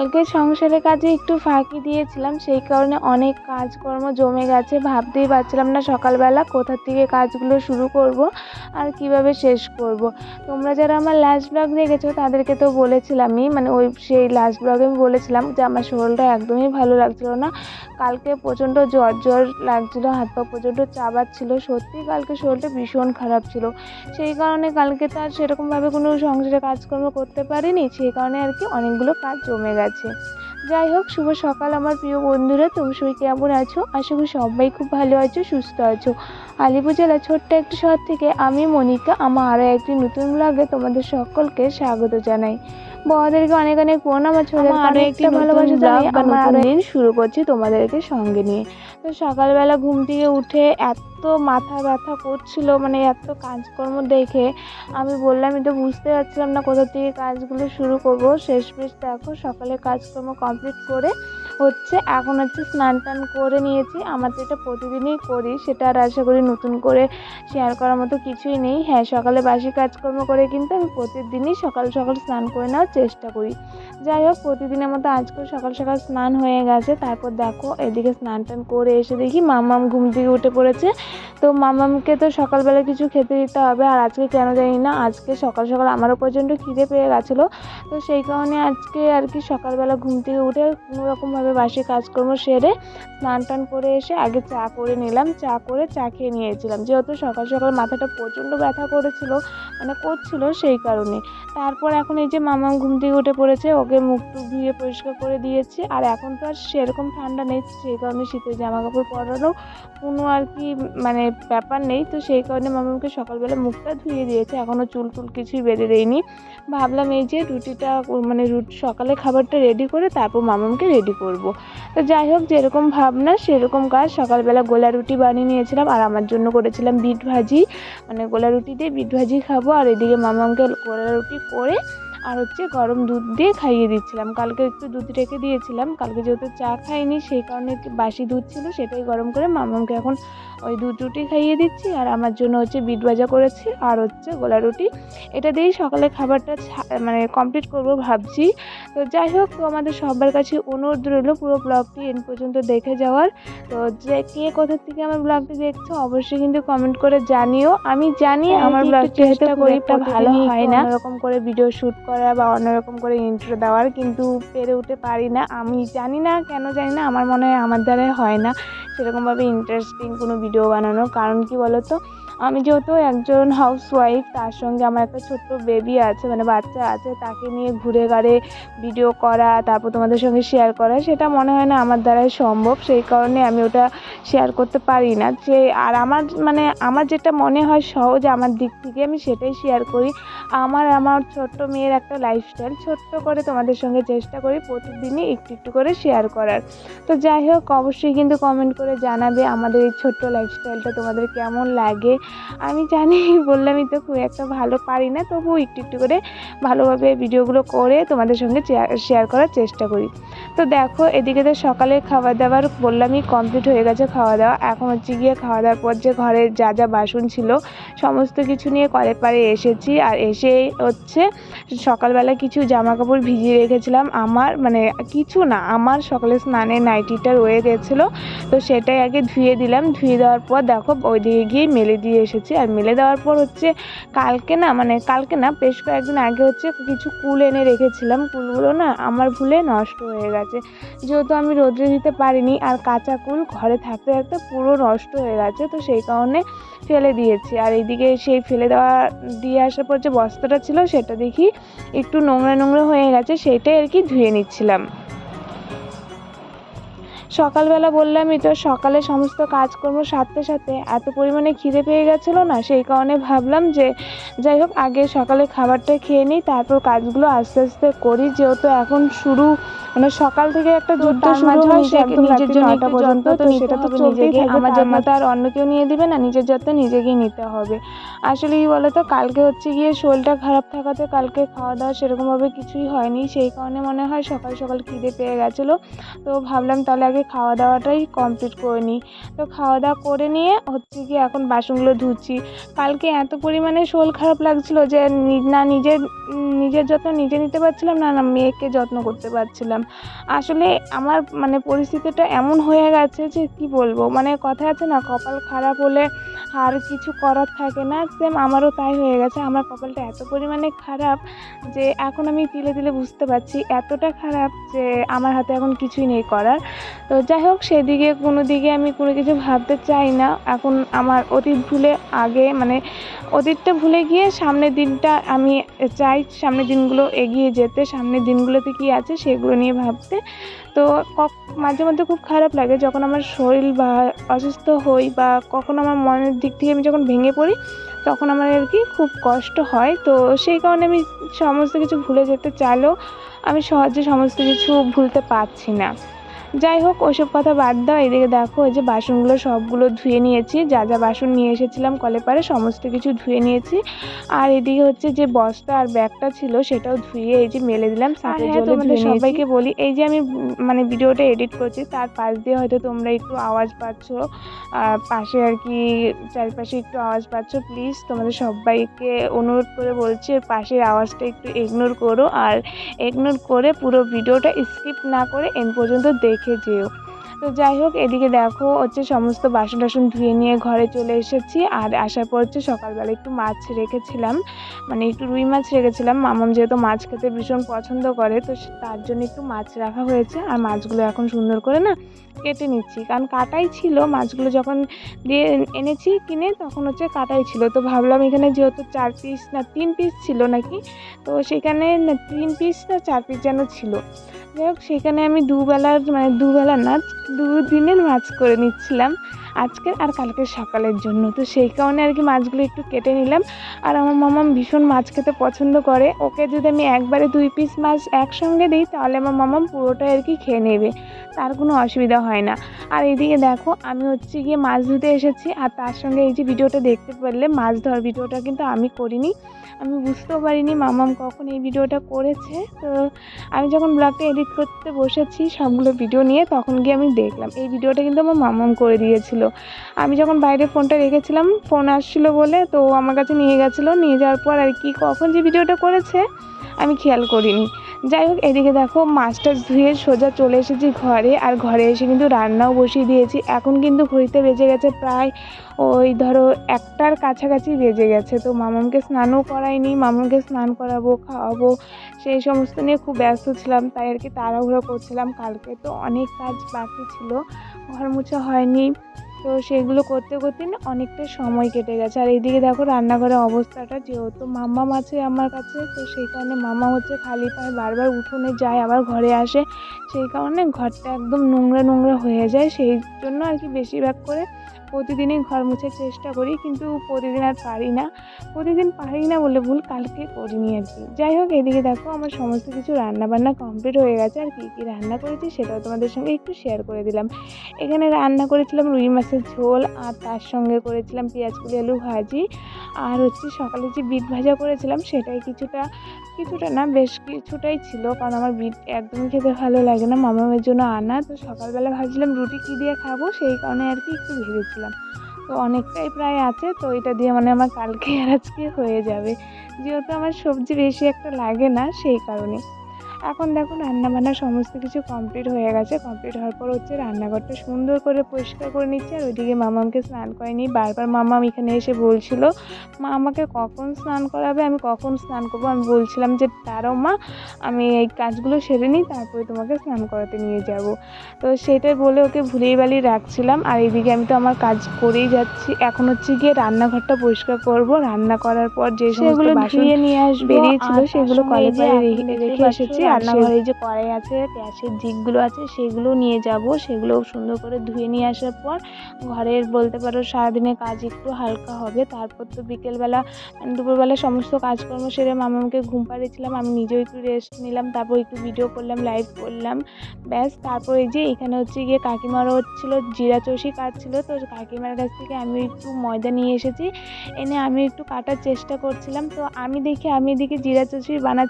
কালকে সংসারের কাজে একটু ফাঁকি দিয়েছিলাম, সেই কারণে অনেক কাজকর্ম জমে গেছে। ভাবতেই পারছিলাম না সকালবেলা কোথা থেকে কাজগুলো শুরু করব আর কীভাবে শেষ করব। তোমরা যারা আমার লাস্ট ব্লগ দেখেছ, তাদেরকে তো বলেছিলামই মানে ওই সেই লাস্ট ব্লগে আমি বলেছিলাম যে আমার শরীরটা একদমই ভালো লাগছিল না। কালকে প্রচণ্ড জ্বর জ্বর লাগছিল, হাত পা প্রচণ্ড চাবাচ্ছিল। সত্যি কালকে শরীরটা ভীষণ খারাপ ছিল। সেই কারণে কালকে তো আর সেরকমভাবে কোনো সংসারে কাজকর্ম করতে পারিনি, সেই কারণে আর কি অনেকগুলো কাজ জমে গেছে। যাই হোক শুভ সকাল আমার প্রিয় বন্ধুরা। তুমি সবাই কেমন আছো? আশা করি সবাই খুব ভালো আছো সুস্থ আছো। আলিপুর জেলার ছোট্ট একটি শহর থেকে আমি মনিকা আমার আরও একটি নতুন ব্লগে তোমাদের সকলকে স্বাগত জানাই। বড়দেরকে অনেক অনেক প্রণাম আছে আমার আরও একটি ভালোবাসা জানাই আমার আরও দিন শুরু করছি তোমাদেরকে সঙ্গে নিয়ে। তো সকালবেলা ঘুম থেকে উঠে এত মাথা ব্যথা করছিল মানে এত কাজকর্ম দেখে। আমি বললামই তো বুঝতে পারছিলাম না কোথা থেকে কাজগুলো শুরু করব। শেষমেশ দেখো সকালে কাজকর্ম কমপ্লিট করে হচ্ছে, এখন হচ্ছে স্নান টান করে নিয়েছি। আমার যেটা প্রতিদিনই করি, সেটা আর আশা করি নতুন করে শেয়ার করার মতো কিছুই নেই। হ্যাঁ সকালে বাসি কাজকর্ম করে কিন্তু আমি প্রতিদিনই সকাল সকাল স্নান করে নেওয়ার চেষ্টা করি। যাই হোক, প্রতিদিনের মতো আজকেও সকাল সকাল স্নান হয়ে গেছে। তারপর দেখো, এদিকে স্নান টান করে এসে দেখি মামাম ঘুম থেকে উঠে পড়েছে। তো মামামকে তো সকালবেলা কিছু খেতে দিতে হবে, আর আজকে কেন জানি না, আজকে সকাল সকাল আমারও প্রচণ্ড খিদে পেয়ে গেছিল। তো সেই কারণে আজকে আর কি সকালবেলা ঘুম থেকে উঠে কোনো রকমভাবে বাসি কাজকর্ম সেরে স্নান টান করে এসে আগে চা করে নিলাম। চা করে চা খেয়ে নিয়েছিলাম। যেহেতু সকাল সকাল মাথাটা প্রচণ্ড ব্যথা করেছিল মানে করছিল সেই কারণে। তারপর এখন এই যে মামাম ঘুম থেকে উঠে পড়েছে, ওকে মুখ টুক ধুয়ে পরিষ্কার করে দিয়েছি। আর এখন তো আর সেরকম ঠান্ডা নেই, সেই কারণে শীতের জামা কাপড় পরারও কোনো আর কি মানে ব্যাপার নেই। তো সেই কারণে মামামকে সকালবেলা মুখটা ধুয়ে দিয়েছে। এখনও চুল টুল কিছুই বেঁধে দেয়নি ভাবলাম এই যে রুটিটা মানে রুটি সকালে খাবারটা রেডি করে তারপর মামামকে রেডি করব। তো যাই হোক, যেরকম ভাবনা, সেরকম কাজ। সকালবেলা গোলা রুটি বানিয়ে নিয়েছিলাম, আর আমার জন্য করেছিলাম বিট ভাজি। মানে গোলা রুটি দিয়ে বিট ভাজি খাব, আর এদিকে মামামকে গোলা রুটি করে আর হচ্ছে গরম দুধ দিয়ে খাইয়ে দিচ্ছিলাম। কালকে একটু দুধ রেখে দিয়েছিলাম। কালকে যেহেতু চা খাইনি সেই কারণে একটু বাসি দুধ ছিল সেটাই গরম করে মামামকে এখন ওই দুধ রুটি খাইয়ে দিচ্ছি। আর আমার জন্য হচ্ছে বিট ভাজা করেছি আর হচ্ছে গোলা রুটি। এটা দিয়েই সকালে খাবারটা ছা- মানে কমপ্লিট করব ভাবছি। তো যাই হোক তো আমাদের সবার কাছে অনুরোধ রইল পুরো ব্লগটি এন পর্যন্ত দেখে যাওয়ার। তো যে কে কোথা থেকে আমার ব্লগটি দেখছ অবশ্যই কিন্তু কমেন্ট করে জানিও। আমি জানি হ্যাঁ, আমার ব্লগটি হয়তো চেষ্টা করি ভালো হয় না। এরকম করে ভিডিও শ্যুট করা বা অন্যরকম করে ইন্ট্রো দেওয়ার কিন্তু পেরে উঠতে পারি না। আমি জানি না, কেন জানি না, আমার মনে হয় আমার দ্বারাই হয় না সেরকমভাবে ইন্টারেস্টিং কোনো ভিডিও বানানো কারণ কি বলো তো আমি যেহেতু একজন হাউস ওয়াইফ তার সঙ্গে আমার একটা ছোট্ট বেবি আছে মানে বাচ্চা আছে, তাকে নিয়ে ঘুরে গাড়ে ভিডিও করা, তারপর তোমাদের সঙ্গে শেয়ার করা, সেটা মনে হয় না আমার দ্বারাই সম্ভব। সেই কারণে আমি ওটা শেয়ার করতে পারি না। যে, আর আমার মানে আমার যেটা মনে হয় সহজ আমার দিক থেকে, আমি সেটাই শেয়ার করি। আমার আমার ছোট্ট মেয়ের একটা লাইফস্টাইল ছোট্ট করে তোমাদের সঙ্গে চেষ্টা করি প্রতিদিনই একটু একটু করে শেয়ার করার। তো যাই হোক, অবশ্যই কিন্তু কমেন্ট করে জানাবে আমাদের এই ছোট্ট লাইফস্টাইলটা তোমাদের কেমন লাগে। আমি জানি বললামই তো খুব একটা ভালো পারি না, তবুও একটু একটু করে ভালোভাবে ভিডিওগুলো করে তোমাদের সঙ্গে শেয়ার করার চেষ্টা করি। তো দেখো, এদিকে তো সকালে খাবার দাবার বললামই কমপ্লিট হয়ে গেছে খাওয়া দাওয়া। এখন হচ্ছে গিয়ে খাওয়া দাওয়ার পর যে ঘরে যা যা বাসন ছিল, সমস্ত কিছু নিয়ে কলে পাড়ে এসেছি। আর এসে হচ্ছে সকালবেলা কিছু জামা কাপড় ভিজিয়ে রেখেছিলাম। আমার মানে কিছু না, আমার সকালে স্নানে নাইটিটা রয়ে গেছিল। তো সেটাই আগে ধুয়ে দিলাম। ধুয়ে দেওয়ার পর দেখো, ওইদিকে গিয়ে মেলে দিয়ে এসেছি আর মেলে দেওয়ার পর হচ্ছে কালকে না মানে কালকে না, বেশ কয়েকদিন আগে হচ্ছে কিছু কুল এনে রেখেছিলাম। কুলগুলো না আমার ভুলে নষ্ট হয়ে গেছে। যেহেতু আমি রোদ্রে দিতে পারিনি আর কাঁচা কুল ঘরে থাকতে থাকতে পুরো নষ্ট হয়ে গেছে, তো সেই কারণে ফেলে দিয়েছি। আর এইদিকে সেই ফেলে দেওয়া, দিয়ে আসার পর যে বস্তাটা ছিল সেটা দেখি একটু নোংরা নোংরা হয়ে গেছে, সেটাই আর কি ধুয়ে নিচ্ছিলাম। সকালবেলা বললামই তো সকালে সমস্ত কাজকর্ম সারতে সাথে এত পরিমাণে খিদে পেয়ে গেছিল না সেই কারণে ভাবলাম যে যাই হোক আগে সকালে খাবারটা খেয়ে নিই তারপর কাজগুলো আস্তে আস্তে করি। যেহেতু এখন শুরু মানে সকাল থেকে একটা যুদ্ধ শুরু হয় নিজের জন্য একটু পর্যন্ত তো তো সেটা তো চলতেই নিজেকে। আমার জন্য মতো আর অন্য কেউ নিয়ে দিবে না নিজের যত্ন নিজেকেই নিতে হবে। আসলে কি বলতো কালকে হচ্ছে গিয়ে শরীরটা খারাপ থাকাতে কালকে খাওয়া দাওয়া সেরকমভাবে কিছুই হয়নি সেই কারণে মনে হয় সকাল সকাল খিদে পেয়ে গেছিল। তো ভাবলাম তাহলে আগে আগে খাওয়া দাওয়াটাই কমপ্লিট করে নিই। তো খাওয়া দাওয়া করে নিয়ে হচ্ছে কি এখন বাসনগুলো ধুচ্ছি। কালকে এত পরিমাণে শোল খারাপ লাগছিল যে না নিজের নিজের যত্ন নিজে নিতে পারছিলাম না না মেয়েকে যত্ন করতে পারছিলাম। আসলে আমার মানে পরিস্থিতিটা এমন হয়ে গেছে যে কি বলব? মানে কথা আছে না, কপাল খারাপ হলে আর কিছু করার থাকে। না সেম আমারও তাই হয়ে গেছে। আমার কপালটা এত পরিমাণে খারাপ যে এখন আমি তিলে তিলে বুঝতে পারছি এতটা খারাপ যে আমার হাতে এখন কিছুই নেই করার। তো যাই হোক, সেদিকে কোনো দিকে আমি কোনো কিছু ভাবতে চাই না। এখন আমার অতীত ভুলে আগে মানে অতীতটা ভুলে গিয়ে সামনের দিনটা আমি চাই সামনের দিনগুলো এগিয়ে যেতে, সামনের দিনগুলোতে কী আছে সেগুলো নিয়ে ভাবতে। তো মাঝে মধ্যে খুব খারাপ লাগে যখন আমার শরীর বা অসুস্থ হই বা কখনো আমার মনের দিক থেকে আমি যখন ভেঙে পড়ি, তখন আমার আর কি খুব কষ্ট হয়। তো সেই কারণে আমি সমস্ত কিছু ভুলে যেতে চাইলেও আমি সহজে সমস্ত কিছু ভুলতে পারছি না। যাই হোক ওসব কথা বাদ দাও। এদিকে দেখো এই যে বাসনগুলো সবগুলো ধুয়ে নিয়েছি। যা যা বাসন নিয়ে এসেছিলাম কলে পারে সমস্ত কিছু ধুয়ে নিয়েছি। আর এদিকে হচ্ছে যে বস্তা আর ব্যাগটা ছিল সেটাও ধুয়ে এই যে মেলে দিলাম হ্যাঁ, তোমাদের সবাইকে বলি এই যে আমি মানে ভিডিওটা এডিট করছি তার পাশ দিয়ে হয়তো তোমরা একটু আওয়াজ পাচ্ছ। আর পাশে আর কি চারিপাশে একটু আওয়াজ পাচ্ছ। প্লিজ তোমাদের সবাইকে অনুরোধ করে বলছি পাশের আওয়াজটা একটু ইগনোর করো। আর ইগনোর করে পুরো ভিডিওটা স্কিপ না করে এন পর্যন্ত দেখে take care of you. তো যাই হোক, এদিকে দেখো হচ্ছে সমস্ত বাসন টাসন ধুয়ে নিয়ে ঘরে চলে এসেছি। আর আসার পর হচ্ছে সকালবেলা একটু মাছ রেখেছিলাম। মানে একটু রুই মাছ রেখেছিলাম। মামাম যেহেতু মাছ খেতে ভীষণ পছন্দ করে, তো তার জন্য একটু মাছ রাখা হয়েছে। আর মাছগুলো এখন সুন্দর করে না কেটে নিচ্ছি। কারণ কাটাই ছিল, মাছগুলো যখন দিয়ে এনেছি কিনে তখন হচ্ছে কাটাই ছিল। তো ভাবলাম এখানে যেহেতু চার পিস না, তিন পিস ছিল নাকি, তো সেখানে তিন পিস না, চার পিস যেন ছিল। যাই হোক, সেখানে আমি দুবেলার মানে দুবেলা না দুদিনের মাছ করে নিচ্ছিলাম। আজকের আর কালকের সকালের জন্য। তো সেই কারণে আর কি মাছগুলো একটু কেটে নিলাম। আর আমার মামাম ভীষণ মাছ খেতে পছন্দ করে। ওকে যদি আমি একবারে দুই পিস মাছ একসঙ্গে দিই, তাহলে আমার মামাম পুরোটাই আর কি খেয়ে নেবে। তার কোনো অসুবিধা হয় না। আর এদিকে দেখো, আমি হচ্ছে গিয়ে মাছ ধুতে এসেছি। আর তার সঙ্গে এই যে ভিডিওটা দেখতে পারলে মাছ ধর ভিডিওটা কিন্তু আমি করিনি। আমি বুঝতেও পারিনি, মামাম কখন এই ভিডিওটা করেছে। তো আমি যখন ব্লগটা এডিট করতে বসেছি সবগুলো ভিডিও নিয়ে, তখন গিয়ে আমি দেখলাম। এই ভিডিওটা কিন্তু আমার মামাম করে দিয়েছিল। আমি যখন বাইরে ফোনটা রেখেছিলাম, ফোন আসছিল বলে তো আমার কাছে নিয়ে গেছিল। নিয়ে যাওয়ার পর আর কি, কখন যে ভিডিওটা করেছে, আমি খেয়াল করিনি। যাই হোক, এদিকে দেখো মাছটা ধুয়ে সোজা চলে এসেছি ঘরে, আর ঘরে এসে কিন্তু রান্নাও বসিয়ে দিয়েছি। এখন কিন্তু ঘড়িতে বেজে গেছে প্রায় ওই ধরো একটার কাছাকাছি বেজে গেছে। তো মামামকে স্নানও করাইনি, মামামকে স্নান করাবো, খাওয়াবো, সেই সমস্ত নিয়ে খুব ব্যস্ত ছিলাম, তাই আর কি তাড়াহুড়ো করছিলাম। কালকে তো অনেক কাজ বাকি ছিল, ঘর মোছা হয়নি। তো সেগুলো করতে করতে না অনেকটা সময় কেটে গেছে। আর এইদিকে দেখো রান্নাঘরের অবস্থাটা, যেহেতু মাম্মা আছে আমার কাছে, তো সেই কারণে মামা হচ্ছে খালি পায়ে বারবার উঠোনে যায়, আবার ঘরে আসে। সেই কারণে ঘরটা একদম নোংরা নোংরা হয়ে যায়। সেই জন্য আর কি বেশিরভাগ করে প্রতিদিনই ঘর মুছার চেষ্টা করি, কিন্তু প্রতিদিন আর পারি না। প্রতিদিন পারি না বলে ভুল কালকে করিনি আর কি। যাই হোক, এদিকে দেখো আমার সমস্ত কিছু রান্না বান্না কমপ্লিট হয়ে গেছে। আর কী কী রান্না করেছি সেটাও তোমাদের সঙ্গে একটু শেয়ার করে দিলাম। এখানে রান্না করেছিলাম রুই মাছের ঝোল, আর তার সঙ্গে করেছিলাম পেঁয়াজ কুলি আলু ভাজি। আর হচ্ছে সকালে যে বিট ভাজা করেছিলাম, সেটাই কিছুটা কিছুটা না, বেশ কিছুটাই ছিল। কারণ আমার বিট একদমই খেতে ভালো লাগে না। মামামের জন্য আনা। তো সকালবেলা ভাবছিলাম রুটি কী দিয়ে খাব? সেই কারণে আর কি একটু ভেবেছিলাম। তো অনেকটাই প্রায় আছে। তো এটা দিয়ে মানে আমার কালকে আর আজকে হয়ে যাবে। যেহেতু আমার সবজি বেশি একটা লাগে না, সেই কারণে। এখন দেখো রান্নাবান্না সমস্ত কিছু কমপ্লিট হয়ে গেছে। কমপ্লিট হওয়ার পর হচ্ছে রান্নাঘরটা সুন্দর করে পরিষ্কার করে নিচ্ছে আর ওইদিকে মামামকে স্নান করায়নি বারবার মামাম এখানে এসে বলছিল মা আমাকে কখন স্নান করাবে? আমি কখন স্নান করব? আমি বলছিলাম যে তারও মা আমি এই কাজগুলো সেরে নিই তারপরে তোমাকে স্নান করাতে নিয়ে যাব। তো সেটাই বলে ওকে ভুলিয়ে বালিয়ে রাখছিলাম। আর এইদিকে আমি তো আমার কাজ করেই যাচ্ছি। এখন হচ্ছে গিয়ে রান্নাঘরটা পরিষ্কার করব। রান্না করার পর যে সমস্ত সেগুলো বাসন নিয়ে আসব। বেরিয়েছিল সেগুলো সঙ্গে এই যে কলে পারে এখন রেখে- এসেছি। রান্নাঘরে যে কড়াই আছে গ্যাসের দিকগুলো আছে, সেগুলো নিয়ে যাব। সেগুলো সুন্দর করে ধুয়ে নিয়ে আসার পর ঘরের বলতে পারো সারাদিনের কাজ একটু হালকা হবে। তারপর তো বিকেলবেলা মানে দুপুরবেলা সমস্ত কাজকর্ম সেরে মামাকে ঘুম পাড়িয়েছিলাম। আমি নিজেও একটু রেস্ট নিলাম, তারপর একটু ভিডিও করলাম লাইভ করলাম। ব্যাস, তারপর এই যে এখানে হচ্ছে গিয়ে কাকিমারও হচ্ছিল জিরা চষি কাটছিল। তো কাকিমার কাছ থেকে আমি একটু ময়দা নিয়ে এসেছি। এনে আমি একটু কাটার চেষ্টা করছিলাম। তো আমি দেখি, আমি এদিকে জিরা চষি বানাচ্ছি।